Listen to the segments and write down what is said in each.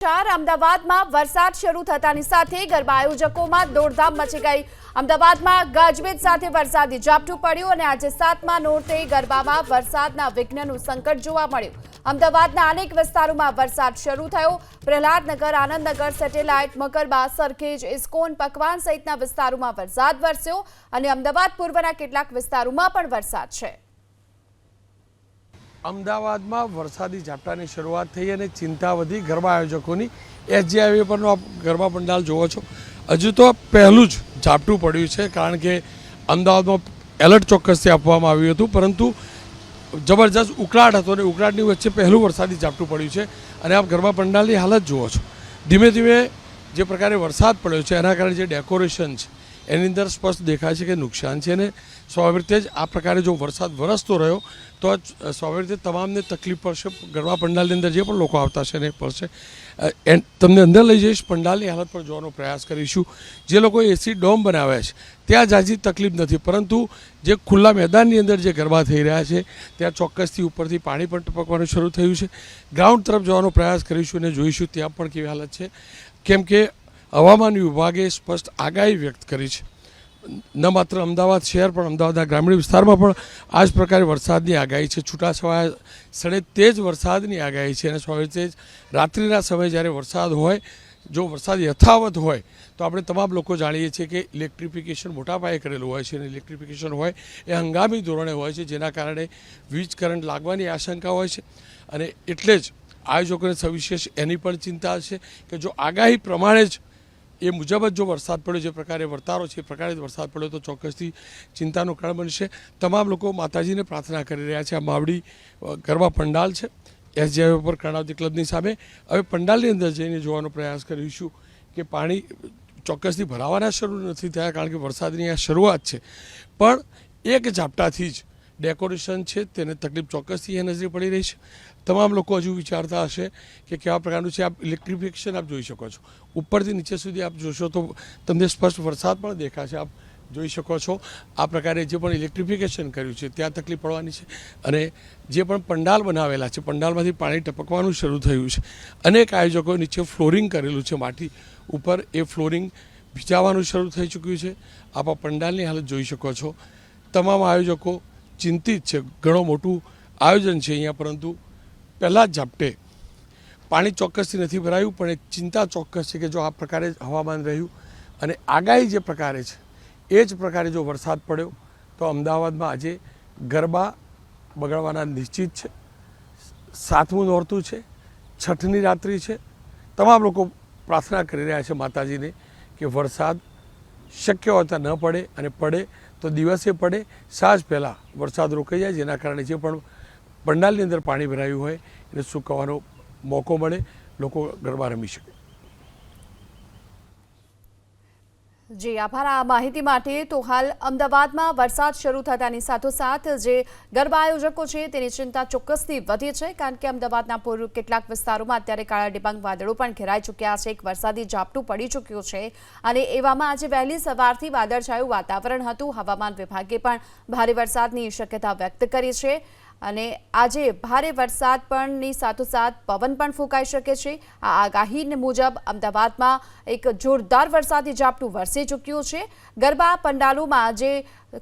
ચાર, અમદાવાદમાં વરસાદ શરૂ થતાની સાથે ગરબા આયોજકોમાં દોડધામ મચી ગઈ. અમદાવાદમાં ગાજવીજ સાથે વરસાદી ઝાપટું પડ્યું અને આજે સાતમા નોરતે ગરબામાં વરસાદના વિઘ્નનું સંકટ જોવા મળ્યું. અમદાવાદના અનેક વિસ્તારોમાં વરસાદ શરૂ થયો. પ્રહલાદનગર, આનંદનગર, સેટેલાઇટ, મકરબા, સરખેજ, ઇસ્કોન, પકવાન સહિતના વિસ્તારોમાં વરસાદ વરસ્યો અને અમદાવાદ પૂર્વના કેટલાક વિસ્તારોમાં પણ વરસાદ છે. અમદાવાદમાં વરસાદી ઝાપટાની શરૂઆત થઈ અને ચિંતા વધી ગરબા આયોજકોની. એસજી હાઈવે પરનો આપ ગરબા પંડાલ જોવો છો. હજુ તો પહેલું જ ઝાપટું પડ્યું છે કારણ કે અમદાવાદમાં એલર્ટ ચોક્કસથી આપવામાં આવ્યું હતું. પરંતુ જબરજસ્ત ઉકળાટ હતો અને ઉકળાટની વચ્ચે પહેલું વરસાદી ઝાપટું પડ્યું છે. અને આપ ગરબા પંડાલની હાલત જુઓ છો. ધીમે ધીમે જે પ્રકારે વરસાદ પડ્યો છે, એના કારણે જે ડેકોરેશન છે એની અંદર સ્પષ્ટ દેખાય છે કે નુકસાન છે અને સ્વાભાવિક રીતે જ આ પ્રકારે જો વરસાદ વરસતો રહ્યો તો સ્વાભાવિક રીતે તમામને તકલીફ પડશે ગરબા પંડાલની અંદર જે પણ લોકો આવતા છે એને પડશે. અ, તમને અંદર લઈ જઈશ પંડાલની હાલત પર જોવાનો પ્રયાસ કરીશું. જે લોકો એસી ડોમ બનાવ્યા છે ત્યાં જાજી તકલીફ નથી પરંતુ જે ખુલ્લા મેદાનની અંદર જે ગરબા થઈ રહ્યા છે ત્યાં ચોક્કસથી ઉપરથી પાણી પણ ટપકવાનું શરૂ થયું છે. ગ્રાઉન્ડ તરફ જવાનો પ્રયાસ કરીશું અને જોઈશું ત્યાં પણ કેવી હાલત છે. કેમ કે હવામાન વિભાગે સ્પષ્ટ આગાહી વ્યક્ત કરી છે. ન માત્ર અમદાવાદ શહેર, પણ અમદાવાદના ગ્રામીણ વિસ્તારમાં પણ આ જ પ્રકારે વરસાદની આગાહી છે. છૂટાછવાયા સ્થળે તેજ વરસાદની આગાહી છે અને સ્વાભાવિક તેજ જ રાત્રિના સમયે જ્યારે વરસાદ હોય, જો વરસાદ યથાવત હોય, તો આપણે તમામ લોકો જાણીએ છીએ કે ઇલેક્ટ્રિફિકેશન મોટા પાયે કરેલું હોય છે અને ઇલેક્ટ્રિફિકેશન હોય એ હંગામી ધોરણે હોય છે, જેના કારણે વીજ, કરંટ લાગવાની આશંકા હોય છે. અને એટલે જ આયોજકોને સવિશેષ એની પણ ચિંતા છે કે જો આગાહી પ્રમાણે જ એ મુજબ જ જો વરસાદ પડ્યો, જે પ્રકારે વર્તારો છે, એ પ્રકારે વરસાદ પડ્યો, તો ચોક્કસથી ચિંતાનું કારણ બનશે. તમામ લોકો માતાજીને પ્રાર્થના કરી રહ્યા છે. આ માવડી ગરબા પંડાલ છે. એસજીઆઈ ઉપર કર્ણાવતી ક્લબની સામે. હવે પંડાલની અંદર જઈને જોવાનો પ્રયાસ કરીશું કે પાણી ચોક્કસથી ભરાવાના શરૂ નથી થયા, કારણ કે વરસાદની આ શરૂઆત છે. પણ એક ઝાપટાથી જ ડેકોરેશન છે, તેને તકલીફ ચોક્કસથી એ નજરે પડી રહી છે. તમામ લોકો હજુ વિચારતા હશે કે કેવા પ્રકારનું છે, આપ ઇલેક્ટ્રિફિકેશન આપ જોઈ શકો છો. ઉપરથી નીચે સુધી આપ જોશો તો તમને સ્પષ્ટ વરસાદ પણ દેખાશે. આપ જોઈ શકો છો, આ પ્રકારે જે પણ ઇલેક્ટ્રિફિકેશન કર્યું છે, ત્યાં તકલીફ પડવાની છે અને જે પણ પંડાલ બનાવેલા છે, પંડાલમાંથી પાણી ટપકવાનું શરૂ થયું છે. અનેક આયોજકો નીચે ફ્લોરિંગ કરેલું છે માટી ઉપર. એ ફ્લોરિંગ ભીજાવાનું શરૂ થઈ ચૂક્યું છે. આપ પંડાલની હાલત જોઈ શકો છો. તમામ આયોજકો ચિંતિત છે. ઘણું મોટું આયોજન છે અહીંયા, પરંતુ પહેલાં જ ઝાપટે. પાણી ચોક્કસથી નથી ભરાયું, પણ એ ચિંતા ચોક્કસ છે કે જો આ પ્રકારે હવામાન રહ્યું અને આગાહી જે પ્રકારે છે, એ જ પ્રકારે જો વરસાદ પડ્યો, તો અમદાવાદમાં આજે ગરબા બગડવાના નિશ્ચિત છે. સાતમું નોરતું છે. છઠની રાત્રિ છે. તમામ લોકો પ્રાર્થના કરી રહ્યા છે માતાજીને કે વરસાદ શક્ય હોતા ન પડે અને પડે તો દિવસે પડે, સાંજ પહેલાં વરસાદ રોકાઈ જાય, જેના કારણે જે પણ પંડાલની અંદર પાણી ભરાયું હોય, એને સૂકવવાનો મોકો મળે, લોકો ગરબા રમી શકે. જી, આભાર. આ માહિતી માટે તો હાલ અમદાવાદમાં વરસાદ શરૂ થતાની સાથોસાથ જે ગરબા આયોજકો છે તેની ચિંતા ચોક્કસથી વધી છે, કારણ કે અમદાવાદના પૂર્વ કેટલાક વિસ્તારોમાં અત્યારે કાળા ડિબાંગ વાદળો પણ ઘેરાઈ ચૂક્યા છે, એક વરસાદી ઝાપટું પડી ચૂક્યું છે અને એવામાં આજે વહેલી સવારથી વાદળછાયું વાતાવરણ હતું. હવામાન વિભાગે પણ ભારે વરસાદની શક્યતા વ્યક્ત કરી છે. અને આજે ભારે વરસાદ પણની સાથોસાથ પવન પણ ફૂંકાઈ શકે છે. આ આગાહી મુજબ અમદાવાદમાં એક જોરદાર વરસાદી ઝાપટું વરસી ચૂક્યું છે. ગરબા પંડાલોમાં જે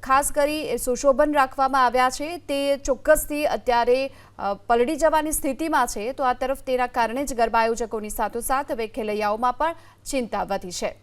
ખાસ કરી સુશોભન રાખવામાં આવ્યા છે. તે ચોક્કસથી અત્યારે પલડી જવાની સ્થિતિમાં છે. તો આ તરફ તેના કારણે જ ગરબા આયોજકોની સાથોસાથ હવે ખેલૈયાઓમાં પણ ચિંતા વધી છે.